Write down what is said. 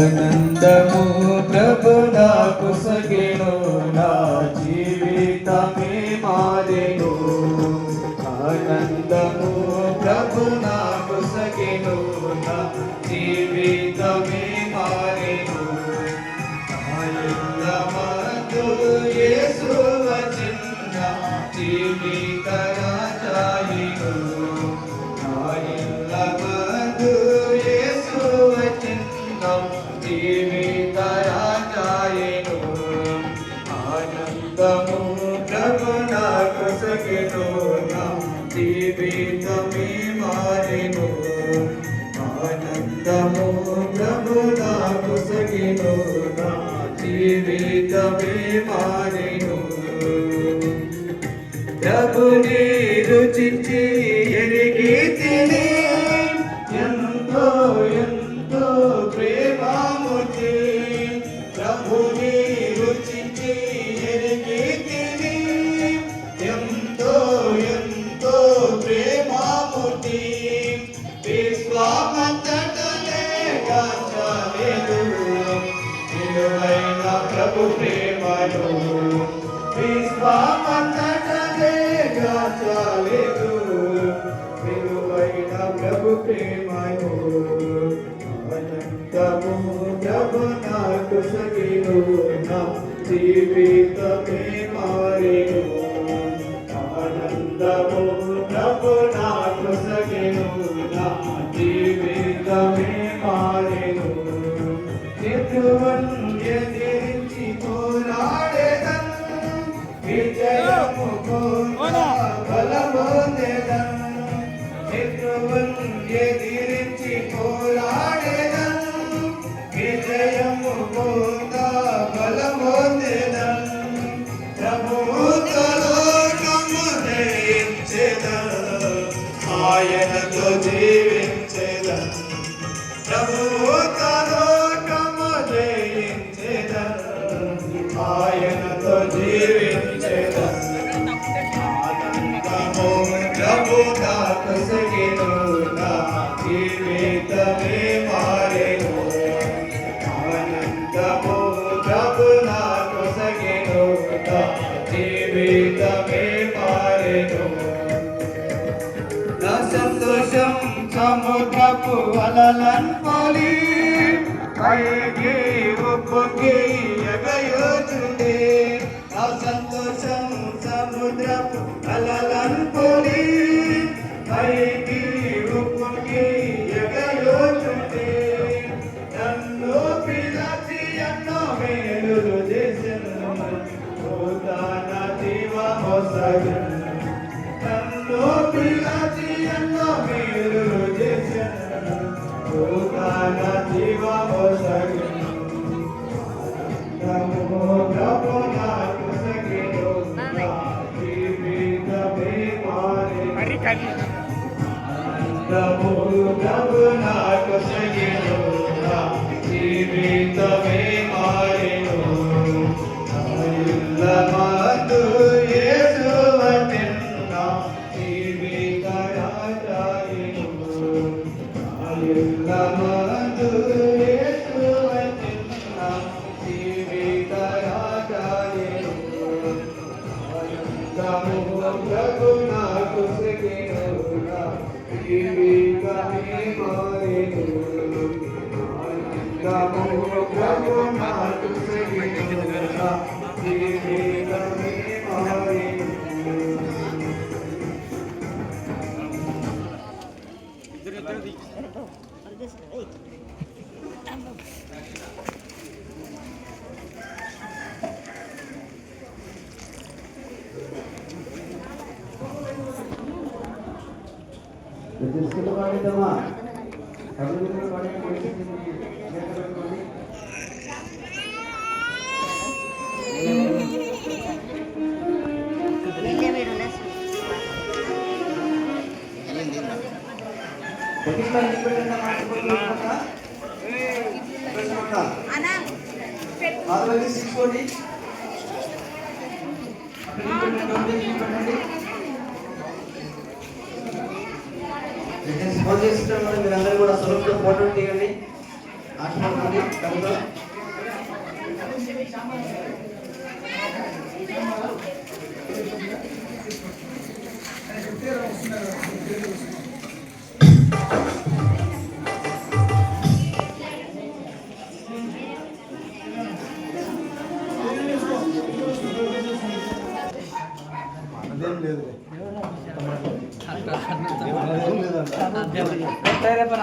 ఆనందము ప్రభు నాకు సగిను నా జీవితమే మారెను. ఆనందము ప్రభు నాకు సగిను నా జీవితమే మారెను. ఆనందమందు యేసు వచన జీవిత జీవితమే మారెను ఆనందము ప్రభు నాకు సగిను నా జీవితమే మారెను ప్రభుని రుచించి విశ్వామంతటనే కాచలేదు విలువైన ప్రభు ప్రేమను విశ్వామంతటనే కాచలేదు విలువైన ప్రభు ప్రేమను అనంతము ప్రభు నాకు సగిను నా జీవితమే మారెను ఆనందము ప్రభు నాకు సగిను ఎదిరించి పోరాడేదన్. విజయము పొంద బలమొందెదన్. ప్రభువుతో జయించెదన్. ఆయనతో జీవించెదన్. ప్రభువుతో జయించెదన్. ఆయనతో జీవించెదన్. ఆనందము ప్రభు సంతోషం సముద్రపు అలలన్ పోలి పైకి ఉప్పుకి ఎగయోచుండే నా సంతోషం సముద్రపు అలలన్ పోలి జీవమొసగను నన్ను పిలచి ఎన్నో మేలులు చేసెను భూతాన జీవమొసగను నమో ప్రభు జీవితమే మారెను. తీసుకుని పాడేద్దామా కళ్ళు పాడే పెట్టుకోండి పర్టికులర్ ఇండిపెండెంట్ మాట్లాడుకుంటా ఆల్రెడీ తీసుకోండి ఫోన్ చేసిన మీరందరూ కూడా స్వరూపులో ఫోటో తీయండి. ఆశీర్వాదాన్ని అదేం లేదు. पण